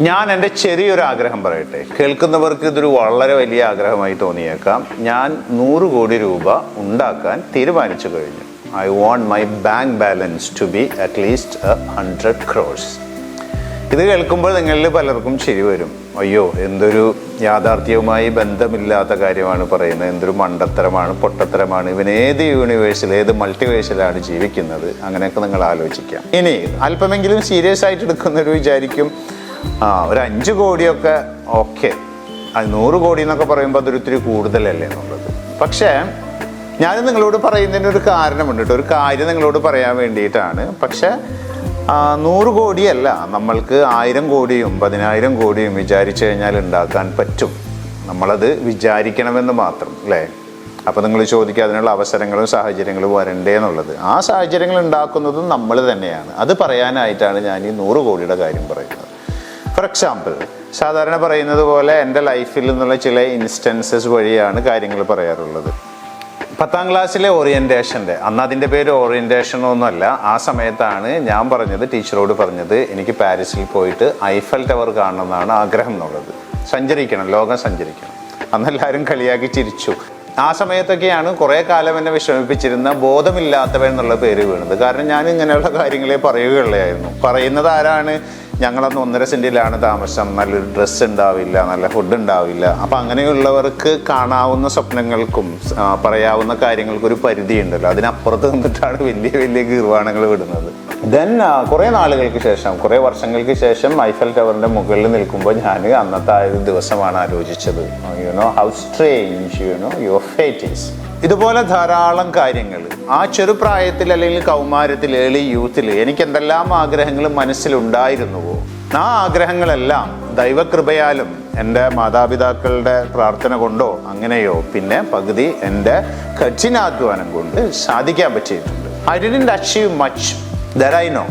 ഞാൻ എന്റെ ചെറിയൊരു ആഗ്രഹം പറയട്ടെ. കേൾക്കുന്നവർക്ക് ഇതൊരു വളരെ വലിയ ആഗ്രഹമായി തോന്നിയേക്കാം. ഞാൻ നൂറ് കോടി രൂപ ഉണ്ടാക്കാൻ തീരുമാനിച്ചു കഴിഞ്ഞു. I want my bank balance to be at least hundred crores ഇത് കേൾക്കുമ്പോൾ നിങ്ങളിൽ പലർക്കും ശരി വരും. അയ്യോ എന്തൊരു യാഥാർത്ഥ്യവുമായി ബന്ധമില്ലാത്ത കാര്യമാണ് പറയുന്നത്. എന്തൊരു മണ്ടത്തരമാണ് പൊട്ടത്തരമാണ്. ഇവൻ ഏത് യൂണിവേഴ്സിൽ ഏത് മൾട്ടിവേഴ്സിലാണ് ജീവിക്കുന്നത്? അങ്ങനെയൊക്കെ നിങ്ങൾ ആലോചിക്കാം. ഇനി അല്പമെങ്കിലും സീരിയസ് ആയിട്ട് എടുക്കുന്നവർ വിചാരിക്കും ആ ഒരു അഞ്ച് കോടിയൊക്കെ ഓക്കെ. നൂറ് കോടി എന്നൊക്കെ പറയുമ്പോൾ അതൊരു ഇത്തിരി കൂടുതലല്ലേ എന്നുള്ളത്. പക്ഷേ ഞാൻ നിങ്ങളോട് പറയുന്നതിന് ഒരു കാരണമുണ്ട് കേട്ടോ. ഒരു കാര്യം നിങ്ങളോട് പറയാൻ വേണ്ടിയിട്ടാണ്. പക്ഷേ നൂറ് കോടിയല്ല നമ്മൾക്ക് ആയിരം കോടിയും പതിനായിരം കോടിയും വിചാരിച്ചു കഴിഞ്ഞാൽ ഉണ്ടാക്കാൻ പറ്റും. നമ്മളത് വിചാരിക്കണമെന്ന് മാത്രം അല്ലേ? അപ്പോൾ നിങ്ങൾ ചോദിക്കുക അതിനുള്ള അവസരങ്ങളും സാഹചര്യങ്ങളും വരണ്ടേ എന്നുള്ളത്. ആ സാഹചര്യങ്ങൾ ഉണ്ടാക്കുന്നതും നമ്മൾ തന്നെയാണ്. അത് പറയാനായിട്ടാണ് ഞാൻ ഈ നൂറ് കോടിയുടെ കാര്യം പറയുന്നത്. ഫോർ എക്സാമ്പിൾ സാധാരണ പറയുന്നത് പോലെ എന്റെ ലൈഫിൽ നിന്നുള്ള ചില ഇൻസ്റ്റൻസസ് വഴിയാണ് കാര്യങ്ങൾ പറയാറുള്ളത്. പത്താം ക്ലാസ്സിലെ ഓറിയന്റേഷന്റെ അന്ന് അതിന്റെ പേര് ഓറിയന്റേഷൻ ഒന്നുമല്ല ആ സമയത്താണ് ഞാൻ പറഞ്ഞത് ടീച്ചറോട് പറഞ്ഞത് എനിക്ക് പാരീസിൽ പോയിട്ട് ഐഫൽ ടവർ കാണണമെന്നാണ് ആഗ്രഹം എന്നുള്ളത്. സഞ്ചരിക്കണം ലോകം സഞ്ചരിക്കണം. അന്നെല്ലാവരും കളിയാക്കി ചിരിച്ചു. ആ സമയത്തൊക്കെയാണ് കുറേ കാലം എന്നെ വിഷമിപ്പിച്ചിരുന്ന ബോധമില്ലാത്തവൻ എന്നുള്ള പേര് വീണത്. കാരണം ഞാൻ ഇങ്ങനെയുള്ള കാര്യങ്ങളെ പറയുകയുള്ളായിരുന്നു. പറയുന്നത് ആരാണ്? ഞങ്ങളന്ന് ഒന്നര സെന്റിലാണ് താമസം. നല്ലൊരു ഡ്രസ്സ് ഉണ്ടാവില്ല നല്ല ഫുഡ് ഉണ്ടാവില്ല. അപ്പം അങ്ങനെയുള്ളവർക്ക് കാണാവുന്ന സ്വപ്നങ്ങൾക്കും പറയാവുന്ന കാര്യങ്ങൾക്കൊരു ഒരു പരിധി ഉണ്ടല്ലോ അതിനപ്പുറത്ത് നിന്നിട്ടാണ് വലിയ വലിയ ഗീർവാണങ്ങൾ വിടുന്നത്. ദെൻ കുറേ നാളുകൾക്ക് ശേഷം കുറേ വർഷങ്ങൾക്ക് ശേഷം ഐഫൽ ടവറിന്റെ മുകളിൽ നിൽക്കുമ്പോൾ ഞാൻ അന്നത്തെ ആ ഒരു ദിവസമാണ് ആലോചിച്ചത്. You know how strange you know your fate is ഇതുപോലെ ധാരാളം കാര്യങ്ങൾ. ആ ചെറുപ്രായത്തിൽ അല്ലെങ്കിൽ കൗമാരത്തിൽ ഏളി യൂത്തിൽ എനിക്ക് എന്തെല്ലാം ആഗ്രഹങ്ങൾ മനസ്സിലുണ്ടായിരുന്നുവോ? ആ ആഗ്രഹങ്ങളെല്ലാം ദൈവകൃപയാലും എന്റെ മാതാപിതാക്കളുടെ പ്രാർത്ഥന കൊണ്ടോ അങ്ങനെയോ പിന്നെ പകുതി എന്റെ കഠിനാധ്വാനം കൊണ്ട് സാധിക്കാൻ പറ്റിയിട്ടുണ്ട്. I didn't achieve much there I know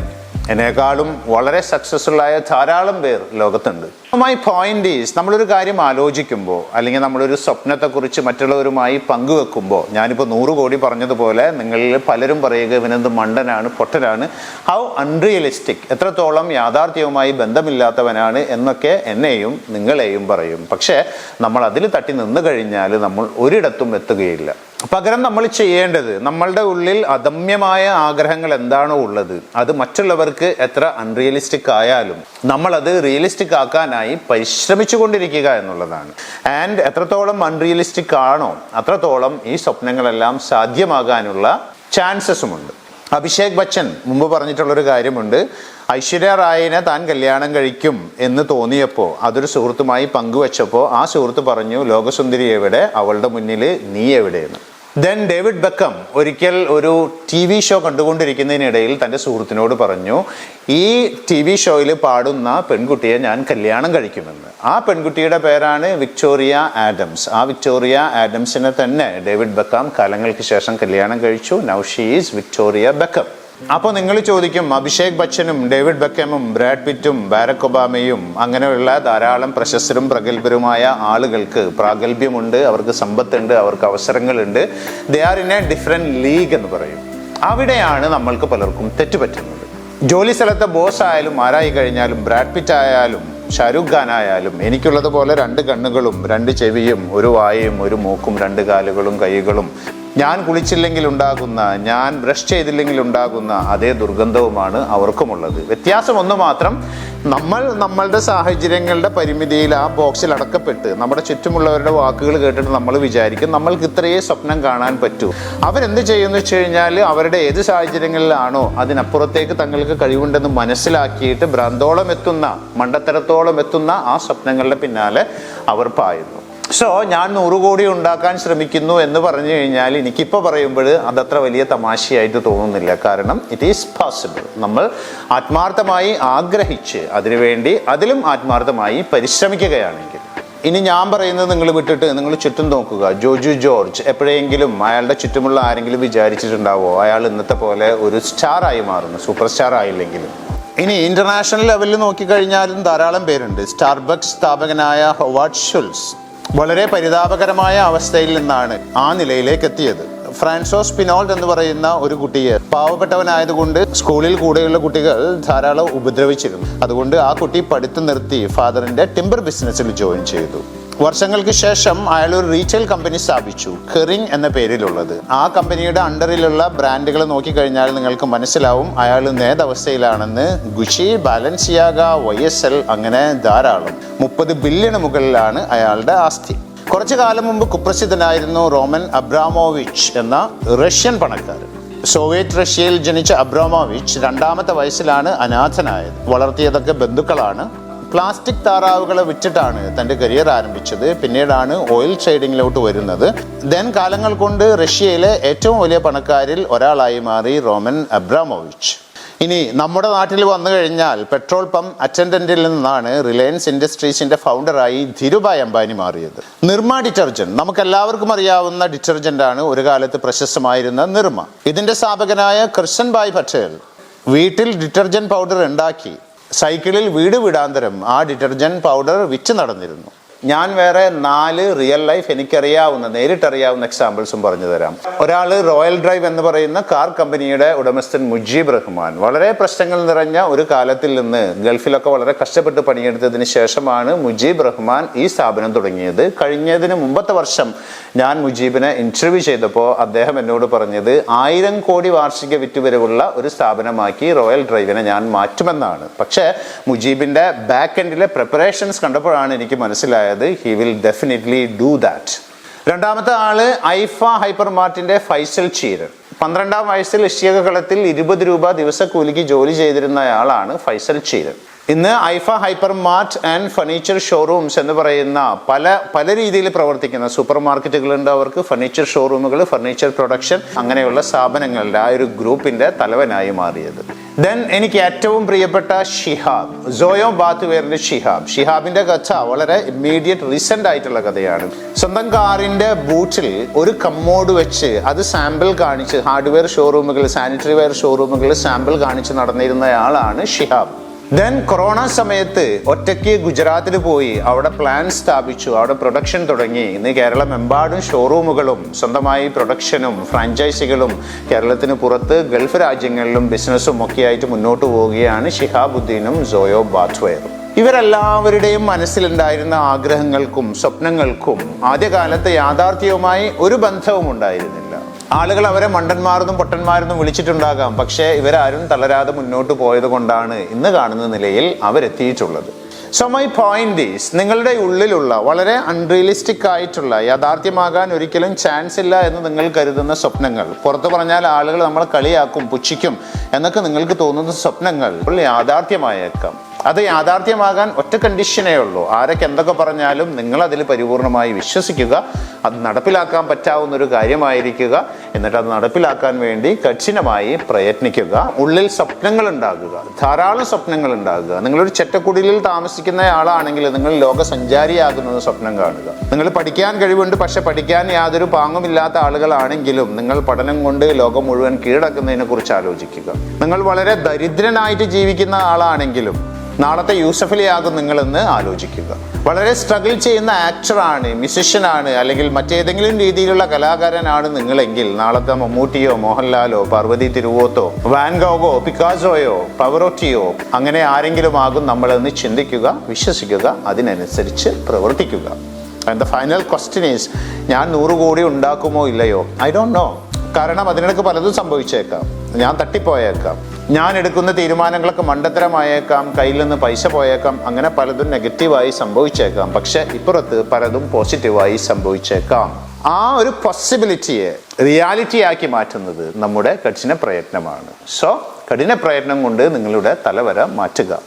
എന്നെക്കാളും വളരെ സക്സസ്ഫുൾ ആയ ധാരാളം പേർ ലോകത്തുണ്ട്. മൈ പോയിന്റ് ഈസ് നമ്മളൊരു കാര്യം ആലോചിക്കുമ്പോൾ അല്ലെങ്കിൽ നമ്മളൊരു സ്വപ്നത്തെക്കുറിച്ച് മറ്റുള്ളവരുമായി പങ്കുവെക്കുമ്പോൾ ഞാനിപ്പോൾ നൂറ് കോടി പറഞ്ഞതുപോലെ നിങ്ങളിൽ പലരും പറയുക ഇവനെന്ത് മണ്ടനാണ് പൊട്ടനാണ് ഹൗ അൺറിയലിസ്റ്റിക് എത്രത്തോളം യാഥാർത്ഥ്യവുമായി ബന്ധമില്ലാത്തവനാണ് എന്നൊക്കെ എന്നെയും നിങ്ങളെയും പറയും. പക്ഷേ നമ്മൾ അതിൽ തട്ടി നിന്ന് കഴിഞ്ഞാൽ നമ്മൾ ഒരിടത്തും എത്തുകയില്ല. പകരം നമ്മൾ ചെയ്യേണ്ടത് നമ്മളുടെ ഉള്ളിൽ അദമ്യമായ ആഗ്രഹങ്ങൾ എന്താണോ ഉള്ളത് അത് മറ്റുള്ളവർക്ക് എത്ര അൺറിയലിസ്റ്റിക് ആയാലും നമ്മളത് റിയലിസ്റ്റിക് ആക്കാനായി പരിശ്രമിച്ചു കൊണ്ടിരിക്കുക എന്നുള്ളതാണ്. ആൻഡ് എത്രത്തോളം അൺറിയലിസ്റ്റിക് ആണോ അത്രത്തോളം ഈ സ്വപ്നങ്ങളെല്ലാം സാധ്യമാകാനുള്ള ചാൻസസുമുണ്ട് അഭിഷേക് ബച്ചൻ മുമ്പ് പറഞ്ഞിട്ടുള്ളൊരു കാര്യമുണ്ട് ഐശ്വര്യ റായിനെ താൻ കല്യാണം കഴിക്കും എന്ന് തോന്നിയപ്പോൾ അതൊരു സുഹൃത്തുമായി പങ്കുവച്ചപ്പോൾ ആ സുഹൃത്ത് പറഞ്ഞു ലോകസുന്ദരി എവിടെ? അവളുടെ മുന്നിൽ നീ എവിടെയെന്ന്. ദെൻ ഡേവിഡ് ബക്കം ഒരിക്കൽ ഒരു ടി വി ഷോ കണ്ടുകൊണ്ടിരിക്കുന്നതിനിടയിൽ തന്റെ സുഹൃത്തിനോട് പറഞ്ഞു ഈ ടി വി ഷോയിൽ പാടുന്ന പെൺകുട്ടിയെ ഞാൻ കല്യാണം കഴിക്കുമെന്ന്. ആ പെൺകുട്ടിയുടെ പേരാണ് വിക്ടോറിയ ആഡംസ്. ആ വിക്ടോറിയ ആഡംസിനെ തന്നെ ഡേവിഡ് ബക്കാം കാലങ്ങൾക്ക് ശേഷം കല്യാണം കഴിച്ചു. Now she is Victoria Beckham അപ്പോൾ നിങ്ങൾ ചോദിക്കും അഭിഷേക് ബച്ചനും ഡേവിഡ് ബക്കമും ബ്രാഡ് പിറ്റും ബാരക് ഒബാമയും അങ്ങനെയുള്ള ധാരാളം പ്രശസ്തരും പ്രഗത്ഭരുമായ ആളുകൾക്ക് പ്രാഗൽഭ്യമുണ്ട് അവർക്ക് സമ്പത്തുണ്ട് അവർക്ക് അവസരങ്ങളുണ്ട്. They are in a different league എന്ന് പറയും. അവിടെയാണ് നമ്മൾക്ക് പലർക്കും തെറ്റുപറ്റുന്നത്. ജോലി സ്ഥലത്തെ ബോസ് ആയാലും ആരായി കഴിഞ്ഞാലും ബ്രാഡ് പിറ്റ് ആയാലും ഷാരൂഖ് ഖാൻ ആയാലും എനിക്കുള്ളതുപോലെ രണ്ട് കണ്ണുകളും രണ്ട് ചെവിയും ഒരു വായയും ഒരു മൂക്കും രണ്ട് കാലുകളും കൈകളും ഞാൻ കുളിച്ചില്ലെങ്കിൽ ഉണ്ടാകുന്ന ഞാൻ ബ്രഷ് ചെയ്തില്ലെങ്കിൽ ഉണ്ടാകുന്ന അതേ ദുർഗന്ധവുമാണ് അവർക്കുമുള്ളത്. വ്യത്യാസം ഒന്ന് മാത്രം നമ്മൾ നമ്മളുടെ സാഹചര്യങ്ങളുടെ പരിമിതിയിൽ ആ ബോക്സിൽ അടക്കപ്പെട്ട് നമ്മുടെ ചുറ്റുമുള്ളവരുടെ വാക്കുകൾ കേട്ടിട്ട് നമ്മൾ വിചാരിക്കും നമ്മൾക്ക് ഇത്രയേ സ്വപ്നം കാണാൻ പറ്റൂ. അവരെന്ത് ചെയ്യുമെന്ന് വെച്ച് കഴിഞ്ഞാൽ അവരുടെ ഏത് സാഹചര്യങ്ങളിലാണോ അതിനപ്പുറത്തേക്ക് തങ്ങൾക്ക് കഴിവുണ്ടെന്ന് മനസ്സിലാക്കിയിട്ട് ഭ്രാന്തോളം എത്തുന്ന മണ്ടത്തരത്തോളം എത്തുന്ന ആ സ്വപ്നങ്ങളുടെ പിന്നാലെ അവർ പായുന്നു. സോ ഞാൻ നൂറ് കോടി ഉണ്ടാക്കാൻ ശ്രമിക്കുന്നു എന്ന് പറഞ്ഞു കഴിഞ്ഞാൽ എനിക്കിപ്പോൾ പറയുമ്പോൾ അതത്ര വലിയ തമാശയായിട്ട് തോന്നുന്നില്ല. കാരണം ഇറ്റ് ഈസ് പോസിബിൾ നമ്മൾ ആത്മാർത്ഥമായി ആഗ്രഹിച്ച് അതിനുവേണ്ടി അതിലും ആത്മാർത്ഥമായി പരിശ്രമിക്കുകയാണെങ്കിൽ. ഇനി ഞാൻ പറയുന്നത് നിങ്ങൾ വിട്ടിട്ട് നിങ്ങൾ ചുറ്റും നോക്കുക. ജോജു ജോർജ് എപ്പോഴെങ്കിലും അയാളുടെ ചുറ്റുമുള്ള ആരെങ്കിലും വിചാരിച്ചിട്ടുണ്ടാവോ? അയാൾ ഇന്നത്തെ പോലെ ഒരു സ്റ്റാറായി മാറുന്നു. സൂപ്പർ സ്റ്റാർ ആയില്ലെങ്കിലും. ഇനി ഇന്റർനാഷണൽ ലെവലിൽ നോക്കിക്കഴിഞ്ഞാലും ധാരാളം പേരുണ്ട്. സ്റ്റാർബക്സ് സ്ഥാപകനായ ഹൊവാർഡ് ഷുൽസ്. വളരെ പരിതാപകരമായ അവസ്ഥയിൽ നിന്നാണ് ആ നിലയിലേക്ക് എത്തിയത്. ഫ്രാൻസോസ് പിനോൾഡ് എന്ന് പറയുന്ന ഒരു കുട്ടിയെ പാവപ്പെട്ടവനായതുകൊണ്ട് സ്കൂളിൽ കൂടെയുള്ള കുട്ടികൾ ധാരാളം ഉപദ്രവിച്ചിരുന്നു. അതുകൊണ്ട് ആ കുട്ടി പഠിത്തം നിർത്തി ഫാദറിന്റെ ടിമ്പർ ബിസിനസ്സിൽ ജോയിൻ ചെയ്തു. വർഷങ്ങൾക്ക് ശേഷം അയാൾ ഒരു റീറ്റെയിൽ കമ്പനി സ്ഥാപിച്ചു കെറിങ് എന്ന പേരിലുള്ളത്. ആ കമ്പനിയുടെ അണ്ടറിലുള്ള ബ്രാൻഡുകൾ നോക്കിക്കഴിഞ്ഞാൽ നിങ്ങൾക്ക് മനസ്സിലാവും അയാൾ നേതവസ്ഥയിലാണെന്ന്. Gucci Balenciaga Y S L അങ്ങനെ ധാരാളം. മുപ്പത് ബില്യണ് മുകളിലാണ് അയാളുടെ ആസ്തി. കുറച്ചു കാലം മുമ്പ് കുപ്രസിദ്ധനായിരുന്നു റോമൻ അബ്രാമോവിച്ച് എന്ന റഷ്യൻ പണക്കാരൻ. സോവിയറ്റ് റഷ്യയിൽ ജനിച്ച അബ്രാമോവിച്ച് രണ്ടാമത്തെ വയസ്സിലാണ് അനാഥനായത്. വളർത്തിയതൊക്കെ ബന്ധുക്കളാണ്. പ്ലാസ്റ്റിക് താറാവുകളെ വിറ്റിട്ടാണ് തന്റെ കരിയർ ആരംഭിച്ചത്. പിന്നീടാണ് ഓയിൽ ട്രേഡിങ്ങിലോട്ട് വരുന്നത്. ദെൻ കാലങ്ങൾ കൊണ്ട് റഷ്യയിലെ ഏറ്റവും വലിയ പണക്കാരിൽ ഒരാളായി മാറി റോമൻ അബ്രാമോവിച്ച്. ഇനി നമ്മുടെ നാട്ടിൽ വന്നു കഴിഞ്ഞാൽ പെട്രോൾ പമ്പ് അറ്റൻഡന്റിൽ നിന്നാണ് റിലയൻസ് ഇൻഡസ്ട്രീസിന്റെ ഫൗണ്ടറായി ധീരുഭായ് അംബാനി മാറിയത്. നിർമ്മ ഡിറ്റർജന്റ്. നമുക്ക് എല്ലാവർക്കും അറിയാവുന്ന ഡിറ്റർജന്റ് ആണ് ഒരു കാലത്ത് പ്രശസ്തമായിരുന്ന നിർമ്മ. ഇതിന്റെ സ്ഥാപകനായ കൃഷ്ണൻ ഭായ് പട്ടേൽ വീട്ടിൽ ഡിറ്റർജന്റ് പൗഡർ ഉണ്ടാക്കി. സൈക്കിളിൽ വീട് വിടാന്തരം ആ ഡിറ്റർജന്റ് പൗഡർ വിറ്റ് നടന്നിരുന്നു. ഞാൻ വേറെ നാല് റിയൽ ലൈഫ് എനിക്കറിയാവുന്ന നേരിട്ടറിയാവുന്ന എക്സാമ്പിൾസും പറഞ്ഞു തരാം. ഒരാൾ റോയൽ ഡ്രൈവ് എന്ന് പറയുന്ന കാർ കമ്പനിയുടെ ഉടമസ്ഥൻ മുജീബ് റഹ്മാൻ. വളരെ പ്രശ്നങ്ങൾ നിറഞ്ഞ ഒരു കാലത്തിൽ നിന്ന് ഗൾഫിലൊക്കെ വളരെ കഷ്ടപ്പെട്ട് പണിയെടുത്തതിന് ശേഷമാണ് മുജീബ് റഹ്മാൻ ഈ സ്ഥാപനം തുടങ്ങിയത്. കഴിഞ്ഞതിന് മുമ്പത്തെ വർഷം ഞാൻ മുജീബിനെ ഇന്റർവ്യൂ ചെയ്തപ്പോൾ അദ്ദേഹം എന്നോട് പറഞ്ഞത് ആയിരം കോടി വാർഷിക വിറ്റുവരവുള്ള ഒരു സ്ഥാപനമാക്കി റോയൽ ഡ്രൈവിനെ ഞാൻ മാറ്റുമെന്നാണ്. പക്ഷേ മുജീബിന്റെ ബാക്ക് എൻഡിലെ പ്രിപ്പറേഷൻസ് കണ്ടപ്പോഴാണ് എനിക്ക് മനസ്സിലായത് he will definitely do that രണ്ടാമത്തെ ആൾ ഐഫ ഹൈപ്പർ മാർട്ടിന്റെ ഫൈസൽ ചീരൻ പന്ത്രണ്ടാം വയസ്സിൽ ഇഷ്യകളത്തിൽ കളത്തിൽ ഇരുപത് രൂപ ദിവസക്കൂലിക്ക് ജോലി ചെയ്തിരുന്നയാളാണ് ഫൈസൽ ചീരൻ ഇന്ന് Aifa hyper mart and furniture showrooms എന്ന് പറയുന്ന പല പല രീതിയിൽ പ്രവർത്തിക്കുന്ന സൂപ്പർ മാർക്കറ്റുകളുണ്ട് അവർക്ക്. ഫർണിച്ചർ ഷോറൂമുകൾ ഫർണിച്ചർ പ്രൊഡക്ഷൻ അങ്ങനെയുള്ള സ്ഥാപനങ്ങളുടെ ആ ഒരു ഗ്രൂപ്പിന്റെ തലവനായി മാറിയത്. ദെൻ എനിക്ക് ഏറ്റവും പ്രിയപ്പെട്ട ഷിഹാബ് സോയോ ബാത്തുവേറിന്റെ ഷിഹാബ്. ഷിഹാബിന്റെ കഥ വളരെ ഇമ്മീഡിയറ്റ് റീസെന്റ് ആയിട്ടുള്ള കഥയാണ്. സ്വന്തം കാറിന്റെ ബൂട്ടിൽ ഒരു കമ്മോഡ് വെച്ച് അത് സാമ്പിൾ കാണിച്ച് ഹാർഡ്വെയർ ഷോറൂമുകൾ സാനിറ്ററി വെയർ ഷോറൂമുകൾ സാമ്പിൾ കാണിച്ച് നടന്നിരുന്നയാളാണ് ഷിഹാബ്. ദെൻ കൊറോണ സമയത്ത് ഒറ്റയ്ക്ക് ഗുജറാത്തിൽ പോയി അവിടെ പ്ലാൻ സ്ഥാപിച്ചു അവിടെ പ്രൊഡക്ഷൻ തുടങ്ങി. ഇന്ന് കേരളമെമ്പാടും ഷോറൂമുകളും സ്വന്തമായി പ്രൊഡക്ഷനും ഫ്രാഞ്ചൈസികളും കേരളത്തിന് പുറത്ത് ഗൾഫ് രാജ്യങ്ങളിലും ബിസിനസ്സും ഒക്കെ ആയിട്ട് മുന്നോട്ട് പോവുകയാണ് ഷിഹാബുദ്ദീനും സോയോ ബാത്വയറും ഇവരെല്ലാവരുടെയും മനസ്സിലുണ്ടായിരുന്ന ആഗ്രഹങ്ങൾക്കും സ്വപ്നങ്ങൾക്കും ആദ്യകാലത്ത് യാഥാർത്ഥ്യവുമായി ഒരു ബന്ധവും ഉണ്ടായിരുന്നില്ല ആളുകൾ അവരെ മണ്ടന്മാരെന്നും പൊട്ടന്മാരെന്നും വിളിച്ചിട്ടുണ്ടാകാം. പക്ഷേ ഇവരാരും തളരാതെ മുന്നോട്ട് പോയത് കൊണ്ടാണ് ഇന്ന് കാണുന്ന നിലയിൽ അവരെത്തിയിട്ടുള്ളത്. സോ മൈ പോയിന്റ് ഈസ് നിങ്ങളുടെ ഉള്ളിലുള്ള വളരെ അൺറിയലിസ്റ്റിക് ആയിട്ടുള്ള യാഥാർത്ഥ്യമാകാൻ ഒരിക്കലും ചാൻസ് ഇല്ല എന്ന് നിങ്ങൾ കരുതുന്ന സ്വപ്നങ്ങൾ പുറത്തു പറഞ്ഞാൽ ആളുകൾ നമ്മളെ കളിയാക്കും പുച്ഛിക്കും എന്നൊക്കെ നിങ്ങൾക്ക് തോന്നുന്ന സ്വപ്നങ്ങൾ യാഥാർത്ഥ്യമായേക്കാം. അത് യാഥാർത്ഥ്യമാകാൻ ഒറ്റ കണ്ടീഷനേ ഉള്ളൂ. ആരൊക്കെ എന്തൊക്കെ പറഞ്ഞാലും നിങ്ങൾ അതിൽ പരിപൂർണമായി വിശ്വസിക്കുക അത് നടപ്പിലാക്കാൻ പറ്റാവുന്ന ഒരു കാര്യമായിരിക്കുക. എന്നിട്ട് അത് നടപ്പിലാക്കാൻ വേണ്ടി കഠിനമായി പ്രയത്നിക്കുക. ഉള്ളിൽ സ്വപ്നങ്ങൾ ഉണ്ടാകുക ധാരാളം സ്വപ്നങ്ങൾ ഉണ്ടാകുക നിങ്ങളൊരു ചെറ്റക്കുടിലിൽ താമസിക്കുന്ന ആളാണെങ്കിൽ നിങ്ങൾ ലോക സഞ്ചാരിയാകുന്നത് സ്വപ്നം കാണുക. നിങ്ങൾ പഠിക്കാൻ കഴിവുണ്ട് പക്ഷെ പഠിക്കാൻ യാതൊരു പാങ്ങുമില്ലാത്ത ആളുകളാണെങ്കിലും നിങ്ങൾ പഠനം കൊണ്ട് ലോകം മുഴുവൻ കീഴടക്കുന്നതിനെ കുറിച്ച് ആലോചിക്കുക. നിങ്ങൾ വളരെ ദരിദ്രനായിട്ട് ജീവിക്കുന്ന ആളാണെങ്കിലും നാളത്തെ യൂസഫലിയാകും നിങ്ങളെന്ന് ആലോചിക്കുക. വളരെ സ്ട്രഗിൾ ചെയ്യുന്ന ആക്ടറാണ് മ്യൂസിഷ്യനാണ് അല്ലെങ്കിൽ മറ്റേതെങ്കിലും രീതിയിലുള്ള കലാകാരനാണ് നിങ്ങളെങ്കിൽ നാളത്തെ മമ്മൂട്ടിയോ മോഹൻലാലോ പാർവതി തിരുവോത്തോ വാൻഗോഗോ പിക്കാസോയോ പവറോട്ടിയോ അങ്ങനെ ആരെങ്കിലും ആകും നമ്മളെന്ന് ചിന്തിക്കുക വിശ്വസിക്കുക അതിനനുസരിച്ച് പ്രവർത്തിക്കുക. And the final question is ഞാൻ നൂറ് കോടി ഉണ്ടാക്കുമോ ഇല്ലയോ? ഐ ഡോണ്ട് നോ കാരണം അതിനിടയ്ക്ക് പലതും സംഭവിച്ചേക്കാം. ഞാൻ തട്ടിപ്പോയേക്കാം. ഞാൻ എടുക്കുന്ന തീരുമാനങ്ങളൊക്കെ മണ്ടത്തരമായേക്കാം കയ്യിൽ നിന്ന് പൈസ പോയേക്കാം അങ്ങനെ പലതും നെഗറ്റീവായി സംഭവിച്ചേക്കാം. പക്ഷെ ഇപ്പുറത്ത് പലതും പോസിറ്റീവായി സംഭവിച്ചേക്കാം. ആ ഒരു പോസിബിലിറ്റിയെ റിയാലിറ്റി ആക്കി മാറ്റുന്നത് നമ്മുടെ കഠിന പ്രയത്നമാണ്. സോ കഠിന പ്രയത്നം കൊണ്ട് നിങ്ങളുടെ തലവര മാറ്റുക.